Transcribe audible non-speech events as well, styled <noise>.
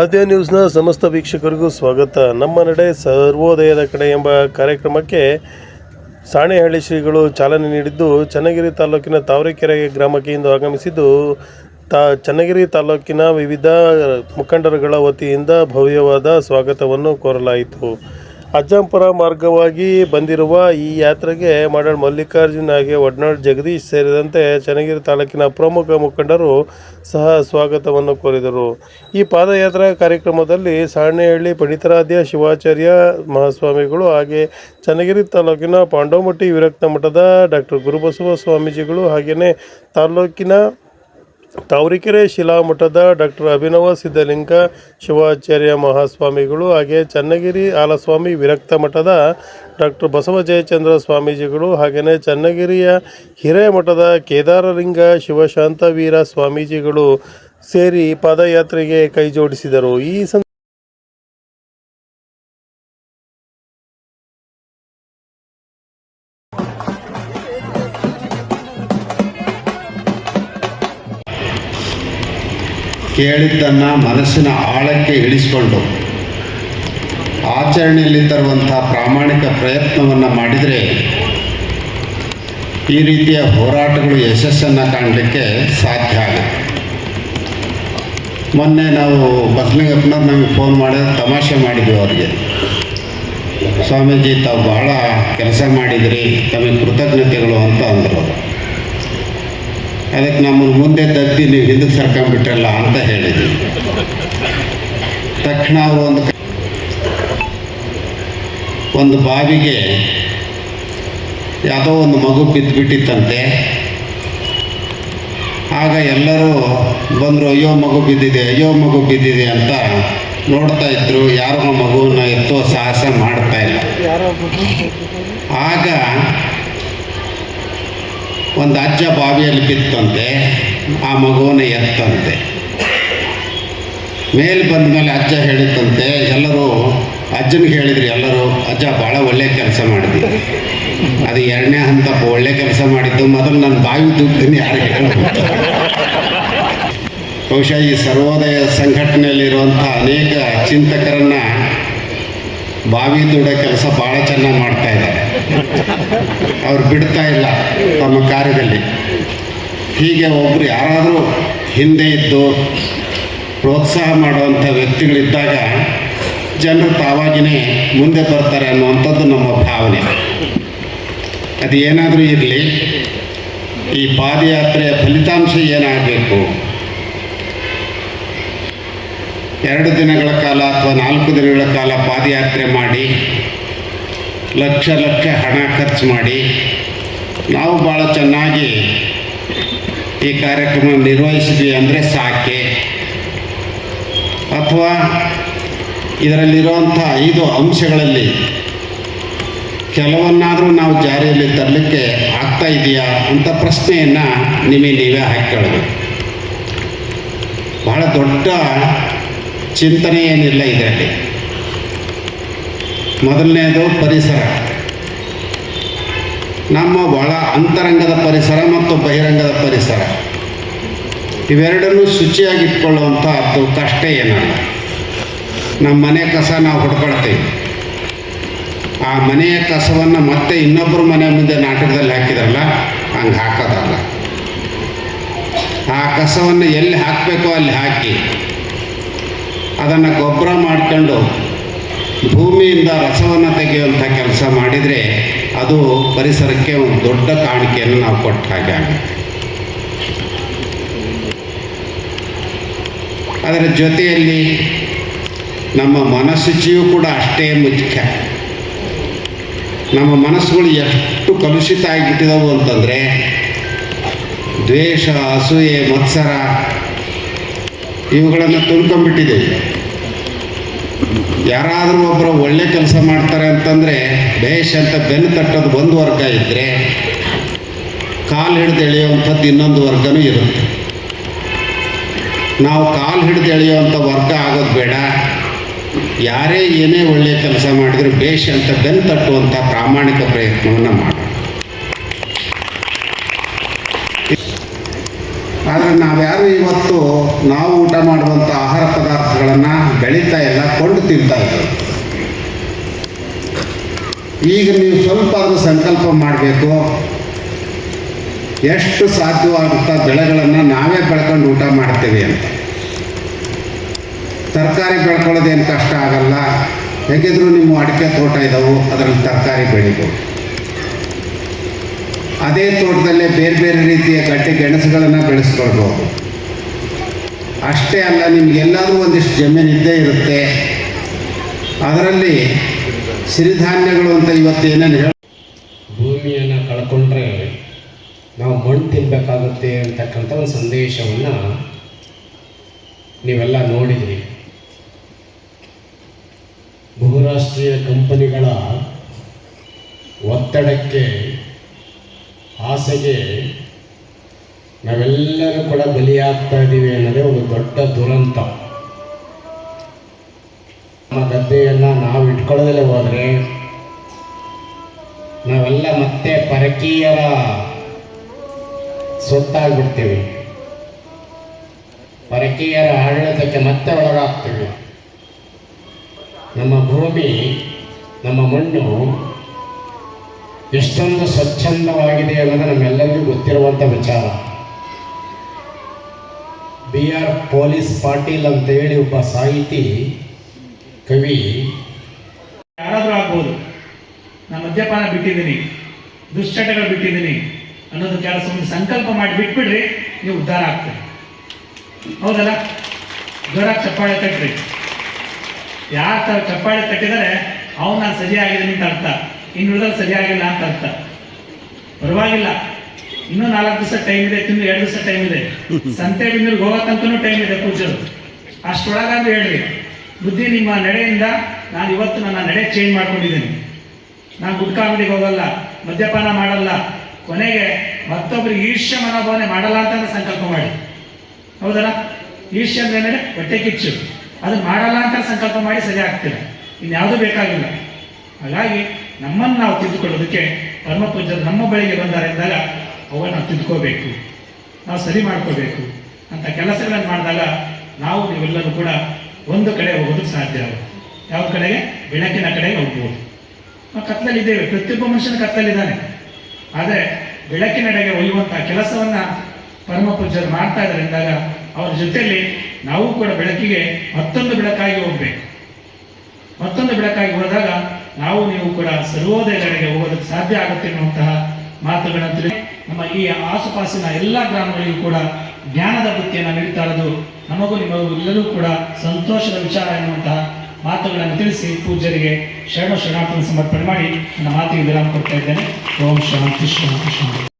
ಆದ್ಯ ನ್ಯೂಸ್ನ ಸಮಸ್ತ ವೀಕ್ಷಕರಿಗೂ ಸ್ವಾಗತ. ನಮ್ಮ ನಡೆ ಸರ್ವೋದಯದ ಕಡೆ ಎಂಬ ಕಾರ್ಯಕ್ರಮಕ್ಕೆ ಸಾಣೆಹಳ್ಳಿ ಶ್ರೀಗಳು ಚಾಲನೆ ನೀಡಿದ್ದು, ಚನ್ನಗಿರಿ ತಾಲೂಕಿನ ತಾವರೆಕೆರೆ ಗ್ರಾಮಕ್ಕೆ ಇಂದು ಆಗಮಿಸಿದ್ದು, ತಾ, ಚನ್ನಗಿರಿ ತಾಲೂಕಿನ ವಿವಿಧ ಮುಖಂಡರುಗಳ ವತಿಯಿಂದ ಭವ್ಯವಾದ ಸ್ವಾಗತವನ್ನು ಕೋರಲಾಯಿತು. ಅಜ್ಜಂಪುರ ಮಾರ್ಗವಾಗಿ ಬಂದಿರುವ ಈ ಯಾತ್ರೆಗೆ ಮಾಡಲ್ ಮಲ್ಲಿಕಾರ್ಜುನ್ ಹಾಗೆ ಒಡ್ನಾಳ್ ಜಗದೀಶ್ ಸೇರಿದಂತೆ ಚನ್ನಗಿರಿ ತಾಲೂಕಿನ ಪ್ರಮುಖ ಮುಖಂಡರು ಸಹ ಸ್ವಾಗತವನ್ನು ಕೋರಿದರು. ಈ ಪಾದಯಾತ್ರಾ ಕಾರ್ಯಕ್ರಮದಲ್ಲಿ ಸಾಣೆಹಳ್ಳಿ ಪಂಡಿತಾರಾಧ್ಯ ಶಿವಾಚಾರ್ಯ ಮಹಾಸ್ವಾಮಿಗಳು ಹಾಗೆ ಚನ್ನಗಿರಿ ತಾಲೂಕಿನ ಪಾಂಡೋಮಟ್ಟಿ ವಿರಕ್ತ ಮಠದ ಡಾಕ್ಟರ್ ಗುರುಬಸವ ಸ್ವಾಮೀಜಿಗಳು ಹಾಗೆಯೇ ತಾಲೂಕಿನ ತಾವರೆಕೆರೆ ಶಿಲಾಮಠದ ಡಾಕ್ಟರ್ ಅಭಿನವ ಸಿದ್ಧಲಿಂಗ ಶಿವಾಚಾರ್ಯ ಮಹಾಸ್ವಾಮಿಗಳು ಹಾಗೆ ಚನ್ನಗಿರಿ ಆಲಸ್ವಾಮಿ ವಿರಕ್ತ ಮಠದ ಡಾಕ್ಟರ್ ಬಸವ ಜಯಚಂದ್ರ ಸ್ವಾಮೀಜಿಗಳು ಹಾಗೆಯೇ ಚನ್ನಗಿರಿಯ ಹಿರೇಮಠದ ಕೇದಾರಲಿಂಗ ಶಿವಶಾಂತವೀರ ಸ್ವಾಮೀಜಿಗಳು ಸೇರಿ ಪಾದಯಾತ್ರೆಗೆ ಕೈ ಜೋಡಿಸಿದರು. ಈ ಸಂ ಕೇಳಿದ್ದನ್ನು ಮನಸ್ಸಿನ ಆಳಕ್ಕೆ ಇಳಿಸಿಕೊಂಡು ಆಚರಣೆಯಲ್ಲಿ ತರುವಂಥ ಪ್ರಾಮಾಣಿಕ ಪ್ರಯತ್ನವನ್ನು ಮಾಡಿದರೆ ಈ ರೀತಿಯ ಹೋರಾಟಗಳು ಯಶಸ್ಸನ್ನು ಕಾಣಲಿಕ್ಕೆ ಸಾಧ್ಯ ಆಗುತ್ತೆ. ಮೊನ್ನೆ ನಾವು ಬಸಲಿಂಗಪ್ಪನವ್ರು ನಮಗೆ ಫೋನ್ ಮಾಡಿ ತಮಾಷೆ ಮಾಡಿದ್ವಿ ಅವರಿಗೆ. ಸ್ವಾಮೀಜಿ ತಾವು ಬಹಳ ಕೆಲಸ ಮಾಡಿದಿರಿ, ತಮಗೆ ಕೃತಜ್ಞತೆಗಳು ಅಂತ ಅಂದರು ಅದಕ್ಕೆ ನಮ್ಮನ್ನು ಮುಂದೆ ತದ್ದಿ ನೀವು ಹಿಂದಕ್ಕೆ ಸರ್ಕೊಂಡ್ಬಿಟ್ರಲ್ಲ ಅಂತ ಹೇಳಿದ್ವಿ ತಕ್ಷಣ ಅವರು ಒಂದು ಒಂದು ಬಾವಿಗೆ ಯಾವುದೋ ಒಂದು ಮಗು ಬಿದ್ದುಬಿಟ್ಟಿತ್ತಂತೆ ಆಗ ಎಲ್ಲರೂ ಬಂದರು ಅಯ್ಯೋ ಮಗು ಬಿದ್ದಿದೆ ಅಯ್ಯೋ ಮಗು ಬಿದ್ದಿದೆ ಅಂತ ನೋಡ್ತಾ ಇದ್ರು. ಯಾರೋ ಆ ಮಗುವನ್ನು ಎತ್ತೋ ಸಾಹಸ ಮಾಡ್ತಾ ಇಲ್ಲ. ಆಗ ಒಂದು ಅಜ್ಜ ಬಾವಿಯಲ್ಲಿ ಬಿತ್ತಂತೆ, ಆ ಮಗುವನ್ನ ಎತ್ತಂತೆ. ಮೇಲೆ ಬಂದ ಮೇಲೆ ಅಜ್ಜ ಹೇಳಿದಂತೆ, ಎಲ್ಲರೂ ಅಜ್ಜನಿಗೆ ಹೇಳಿದ್ರಿ, ಎಲ್ಲರೂ ಅಜ್ಜ ಭಾಳ ಒಳ್ಳೆ ಕೆಲಸ ಮಾಡಿದ್ವಿ ಅದು ಎರಡನೇ ಹಂತ ಒಳ್ಳೆ ಕೆಲಸ ಮಾಡಿದ್ದು, ಮೊದಲು ನಾನು ಬಾವಿ ದುಡ್ಡನ್ನು ಯಾರು ಬಹುಶಃ ಈ ಸರ್ವೋದಯ ಸಂಘಟನೆಯಲ್ಲಿರುವಂಥ ಅನೇಕ ಚಿಂತಕರನ್ನು ಬಾವಿ ದುಡೋ ಕೆಲಸ ಭಾಳ ಚೆನ್ನಾಗಿ ಮಾಡ್ತಾ ಇದ್ದಾರೆ. ಅವ್ರು ಬಿಡ್ತಾ ಇಲ್ಲ ತಮ್ಮ ಕಾರ್ಯದಲ್ಲಿ. ಹೀಗೆ ಒಬ್ಬರು ಯಾರಾದರೂ ಹಿಂದೆ ಇದ್ದು ಪ್ರೋತ್ಸಾಹ ಮಾಡುವಂಥ ವ್ಯಕ್ತಿಗಳಿದ್ದಾಗ ಜನರು ತಾವಾಗಿನೇ ಮುಂದೆ ಬರ್ತಾರೆ ಅನ್ನುವಂಥದ್ದು ನಮ್ಮ ಭಾವನೆ. ಅದು ಏನಾದರೂ ಇರಲಿ, ಈ ಪಾದಯಾತ್ರೆಯ ಫಲಿತಾಂಶ ಏನಾಗಬೇಕು ಎರಡು ದಿನಗಳ ಕಾಲ ಅಥವಾ ನಾಲ್ಕು ದಿನಗಳ ಕಾಲ ಪಾದಯಾತ್ರೆ ಮಾಡಿ, ಲಕ್ಷ ಲಕ್ಷ ಹಣ ಖರ್ಚು ಮಾಡಿ, ನಾವು ಭಾಳ ಚೆನ್ನಾಗಿ ಈ ಕಾರ್ಯಕ್ರಮ ನಿರ್ವಹಿಸಿದ್ವಿ ಅಂದರೆ ಸಾಕೆ. ಅಥವಾ ಇದರಲ್ಲಿರುವಂಥ ಐದು ಅಂಶಗಳಲ್ಲಿ ಕೆಲವನ್ನಾದರೂ ನಾವು ಜಾರಿಯಲ್ಲಿ ತರಲಿಕ್ಕೆ ಆಗ್ತಾ ಇದೆಯಾ ಅಂತ ಪ್ರಶ್ನೆಯನ್ನು ನಿಮಗೆ ನೀವೇ ಹಾಕಿಕೊಳ್ಳಬೇಕು ಬಹಳ ದೊಡ್ಡ ಚಿಂತನೆ ಏನಿಲ್ಲ ಇದರಲ್ಲಿ. ಮೊದಲನೇದು ಪರಿಸರ. ನಮ್ಮ ಒಳ ಅಂತರಂಗದ ಪರಿಸರ ಮತ್ತು ಬಹಿರಂಗದ ಪರಿಸರ. ಇವೆರಡನ್ನೂ ಶುಚಿಯಾಗಿಟ್ಕೊಳ್ಳುವಂಥ ಅದು ಕಷ್ಟ ಏನಲ್ಲ. ನಮ್ಮ ಮನೆ ಕಸ ನಾವು ಹೊಡ್ಕೊಳ್ತೀವಿ. ಆ ಮನೆಯ ಕಸವನ್ನು ಮತ್ತೆ ಇನ್ನೊಬ್ಬರ ಮನೆ ಮುಂದೆ ನಾಟಕದಲ್ಲಿ ಹಾಕಿದ್ರಲ್ಲ, ಹಂಗೆ ಹಾಕೋದಲ್ಲ. ಆ ಕಸವನ್ನು ಎಲ್ಲಿ ಹಾಕಬೇಕೋ ಅಲ್ಲಿ ಹಾಕಿ. ಅದನ್ನು ಗೊಬ್ಬರ ಮಾಡ್ಕೊಂಡು ಭೂಮಿಯಿಂದ ರಸವನ್ನು ತೆಗೆಯುವಂಥ ಕೆಲಸ ಮಾಡಿದರೆ ಅದು ಪರಿಸರಕ್ಕೆ ಒಂದು ದೊಡ್ಡ ಕಾಣಿಕೆಯನ್ನು ನಾವು ಕೊಟ್ಟ ಹಾಗೆ ಆಗುತ್ತೆ. ಅದರ ಜೊತೆಯಲ್ಲಿ ನಮ್ಮ ಮನಸ್ಸುಚಿಯೂ ಕೂಡ ಅಷ್ಟೇ ಮುಖ್ಯ. ನಮ್ಮ ಮನಸ್ಸುಗಳು ಎಷ್ಟು ಕಲುಷಿತ ಆಗಿಬಿಟ್ಟಿದವು ಅಂತಂದರೆ ದ್ವೇಷ, ಅಸೂಯೆ, ಮತ್ಸರ, ಇವುಗಳನ್ನು ತುಂಬ್ಕೊಂಡ್ಬಿಟ್ಟಿದ್ದೀವಿ. ಯಾರಾದರೂ ಒಬ್ಬರು ಒಳ್ಳೆ ಕೆಲಸ ಮಾಡ್ತಾರೆ ಅಂತಂದರೆ ಬೇಷ್ ಅಂತ ಬೆನ್ನು ತಟ್ಟೋದು ಒಂದು ವರ್ಗ ಇದ್ದರೆ ಕಾಲು ಹಿಡಿದು ಎಳೆಯುವಂಥದ್ದು ಇನ್ನೊಂದು ವರ್ಗನೂ ಇರುತ್ತೆ. ನಾವು ಕಾಲು ಹಿಡಿದು ಎಳೆಯುವಂಥ ವರ್ಗ ಆಗೋದು ಬೇಡ. ಯಾರೇ ಏನೇ ಒಳ್ಳೆಯ ಕೆಲಸ ಮಾಡಿದರೂ ಬೇಷ್ ಅಂತ ಬೆನ್ನು ತಟ್ಟುವಂಥ ಪ್ರಾಮಾಣಿಕ ಪ್ರಯತ್ನವನ್ನು ಮಾಡೋಣ ಆದರೆ ನಾವ್ಯಾರು ಇವತ್ತು ನಾವು ಊಟ ಮಾಡುವಂಥ ಆಹಾರ ಪದಾರ್ಥಗಳನ್ನು ಬೆಳೀತಾ ಇಲ್ಲ ತಿಂತಾ ಇದ್ದೀವಿ ಈಗ ನೀವು ಸ್ವಲ್ಪ ಆದರೂ ಸಂಕಲ್ಪ ಮಾಡಬೇಕು. ಎಷ್ಟು ಸಾಧ್ಯವಾಗುತ್ತ ಬೆಳೆಗಳನ್ನು ನಾವೇ ಬೆಳ್ಕೊಂಡು ಊಟ ಮಾಡ್ತೀವಿ ಅಂತ. ತರಕಾರಿ ಬೆಳ್ಕೊಳ್ಳೋದೇನು ಕಷ್ಟ ಆಗಲ್ಲ. ಹೇಗಿದ್ರು ನಿಮ್ಮ ಅಡಿಕೆ ತೋಟ ಇದ್ದಾವೆ ಅದರಲ್ಲಿ ತರಕಾರಿ ಬೆಳಿಬೋದು. ಅದೇ ತೋಟದಲ್ಲೇ ಬೇರೆ ಬೇರೆ ರೀತಿಯ ಗಟ್ಟಿ ಗೆಣಸುಗಳನ್ನು ಬೆಳೆಸ್ಕೊಳ್ಬೋದು. ಅಷ್ಟೇ ಅಲ್ಲ ನಿಮಗೆಲ್ಲಾದರೂ ಒಂದಿಷ್ಟು ಜಮೀನಿದ್ದೇ ಇರುತ್ತೆ. ಅದರಲ್ಲಿ ಸಿರಿಧಾನ್ಯಗಳು ಅಂತ ಇವತ್ತು ಏನೇನು ಹೇಳ ಭೂಮಿಯನ್ನು ಕಳ್ಕೊಂಡ್ರೆ ನಾವು ಮಣ್ಣು ತಿನ್ನಬೇಕಾಗುತ್ತೆ ಅಂತಕ್ಕಂಥ ಒಂದು ಸಂದೇಶವನ್ನು ನೀವೆಲ್ಲ ನೋಡಿದ್ರಿ. ಬಹುರಾಷ್ಟ್ರೀಯ ಕಂಪನಿಗಳ ಒತ್ತಡಕ್ಕೆ ಆಸೆಗೆ ನಾವೆಲ್ಲರೂ ಕೂಡ ಬಲಿಯಾಗ್ತಾ ಇದ್ದೀವಿ ಅನ್ನೋದೇ ಒಂದು ದೊಡ್ಡ ದುರಂತ. ನಮ್ಮ ಗದ್ದೆಯನ್ನು ನಾವು ಇಟ್ಕೊಳ್ಳೋದಲ್ಲೇ ಹೋದರೆ ನಾವೆಲ್ಲ ಮತ್ತೆ ಪರಕೀಯರ ಸೊತ್ತಾಗ್ಬಿಡ್ತೀವಿ. ಪರಕೀಯರ ಆಡಳಿತಕ್ಕೆ ಮತ್ತೆ ಒಳಗಾಗ್ತೀವಿ. ನಮ್ಮ ಭೂಮಿ, ನಮ್ಮ ಮಣ್ಣು ಎಷ್ಟೊಂದು ಸ್ವಚ್ಛಂದವಾಗಿದೆ ಅನ್ನೋದು ನಮ್ಮೆಲ್ಲರಿಗೂ ಗೊತ್ತಿರುವಂಥ ವಿಚಾರ. ಬಿ ಆರ್ ಪೊಲೀಸ್ ಪಾಟೀಲ್ ಅಂತೇಳಿ ಒಬ್ಬ ಸಾಹಿತಿ, ಕವಿ. ಯಾರಾದರೂ ಆಗ್ಬೋದು. ನಾನು ಮದ್ಯಪಾನ ಬಿಟ್ಟಿದ್ದೀನಿ, ದುಶ್ಚಟಗಳು ಬಿಟ್ಟಿದ್ದೀನಿ ಅನ್ನೋದು ಕೆಲಸವನ್ನು ಸಂಕಲ್ಪ ಮಾಡಿ ಬಿಟ್ಬಿಡ್ರಿ, ನೀವು ಉದ್ಧಾರ ಆಗ್ತೀರಿ. ಹೌದಲ್ಲ? ಜ್ವರ ಚಪ್ಪಾಳೆ ತಟ್ಟ್ರಿ ಯಾರ ಚಪ್ಪಾಳೆ ತಟ್ಟಿದರೆ ಅವನು ನಾನು ಸರಿಯಾಗಿದ್ದೀನಿ ಅಂತ ಅರ್ಥ. ಇನ್ನು ಉಳಿದ್ರೆ ಸರಿಯಾಗಿಲ್ಲ ಅಂತ ಅರ್ಥ ಪರವಾಗಿಲ್ಲ. ಇನ್ನೂ ನಾಲ್ಕು ದಿವಸ ಟೈಮ್ ಇದೆ ತಿಂದು ಎರಡು ದಿವಸ ಟೈಮ್ ಇದೆ. <laughs> ಸಂತೆ ಬಿಂದ್ರೆ ತನಕನೂ ಟೈಮ್ ಇದೆ ಪೂಜರು ಅಷ್ಟೊಳಗಾದ್ರೂ ಹೇಳ್ರಿ. ಬುದ್ಧಿ ನಿಮ್ಮ ನಡೆಯಿಂದ ನಾನು ಇವತ್ತು ನನ್ನ ನಡೆ ಚೇಂಜ್ ಮಾಡ್ಕೊಂಡಿದ್ದೀನಿ. ನಾನು ಗುಟ್ಕಾ ಅಂಗಡಿಗೆ ಹೋಗಲ್ಲ ಮದ್ಯಪಾನ ಮಾಡಲ್ಲ. ಕೊನೆಗೆ ಮತ್ತೊಬ್ಬರಿಗೆ ಈರ್ಷ್ಯ ಮನೋಭಾವನೆ ಮಾಡಲ್ಲ ಅಂತ ಸಂಕಲ್ಪ ಮಾಡಿ. ಹೌದಲ್ಲ? ಈರ್ಷ್ಯ ಅಂದ್ರೆ? ಹೊಟ್ಟೆ ಕಿಚ್ಚು. ಅದನ್ನ ಮಾಡಲ್ಲ ಅಂತ ಸಂಕಲ್ಪ ಮಾಡಿ ಸರಿ ಆಗ್ತಿಲ್ಲ. ಇನ್ಯಾವುದೂ ಬೇಕಾಗಿಲ್ಲ. ಹಾಗಾಗಿ ನಮ್ಮನ್ನು ನಾವು ತಿದ್ದುಕೊಳ್ಳೋದಕ್ಕೆ ಪರಮ ನಮ್ಮ ಬಳಿಗೆ ಬಂದಾರೆ ಎಂದಾಗ ಅವನ್ನು ತಿಳ್ಕೋಬೇಕು ನಾವು ಸರಿ ಮಾಡ್ಕೋಬೇಕು ಅಂತ ಕೆಲಸಗಳನ್ನು ಮಾಡಿದಾಗ ನಾವು ನೀವೆಲ್ಲರೂ ಕೂಡ ಒಂದು ಕಡೆ ಹೋಗೋದಕ್ಕೆ ಸಾಧ್ಯ ಆಗುತ್ತೆ ಯಾವ ಕಡೆಗೆ? ಬೆಳಕಿನ ಕಡೆಗೆ ಹೋಗ್ಬೋದು. ನಾವು ಕತ್ತಲಲ್ಲಿದ್ದೇವೆ ಪ್ರತಿಯೊಬ್ಬ ಮನುಷ್ಯನ ಕತ್ತಲಿದ್ದಾನೆ. ಆದರೆ ಬೆಳಕಿನೆಡೆಗೆ ಒಯ್ಯುವಂಥ ಕೆಲಸವನ್ನ ಪರಮ ಮಾಡ್ತಾ ಇದ್ದಾರೆ ಎಂದಾಗ ಅವರ ಜೊತೆಯಲ್ಲಿ ನಾವು ಕೂಡ ಬೆಳಕಿಗೆ ಮತ್ತೊಂದು ಬೆಳಕಾಗಿ ಹೋಗ್ಬೇಕು. ಮತ್ತೊಂದು ಬೆಳಕಾಗಿ ಹೋದಾಗ ನಾವು ನೀವು ಕೂಡ ಸರ್ವೋದಯಗಳಿಗೆ ಹೋಗೋದಕ್ಕೆ ಸಾಧ್ಯ ಆಗುತ್ತೆ ಅನ್ನುವಂತಹ ಮಾತುಗಳನ್ನು ತಿಳಿ ನಮ್ಮ ಈ ಆಸುಪಾಸಿನ ಎಲ್ಲ ಗ್ರಾಮಗಳಿಗೂ ಕೂಡ ಜ್ಞಾನದ ಬುತ್ತಿಯನ್ನು ನೀಡ್ತಾ ಇರೋದು ನಮಗೂ ನಿಮಗೂ ಎಲ್ಲರೂ ಕೂಡ ಸಂತೋಷದ ವಿಚಾರ ಎನ್ನುವಂತಹ ಮಾತುಗಳನ್ನು ತಿಳಿಸಿ ಪೂಜ್ಯರಿಗೆ ಶರಣ ಶರಣಾರ್ಥನ ಸಮರ್ಪಣೆ ಮಾಡಿ ನನ್ನ ಮಾತಿಗೆ ವಿರಾಮ ಕೊಡ್ತಾ ಇದ್ದೇನೆ. ಓಂ ಶಾಂತಿ ಶಾಂತಿ ಶಾಂತಿ.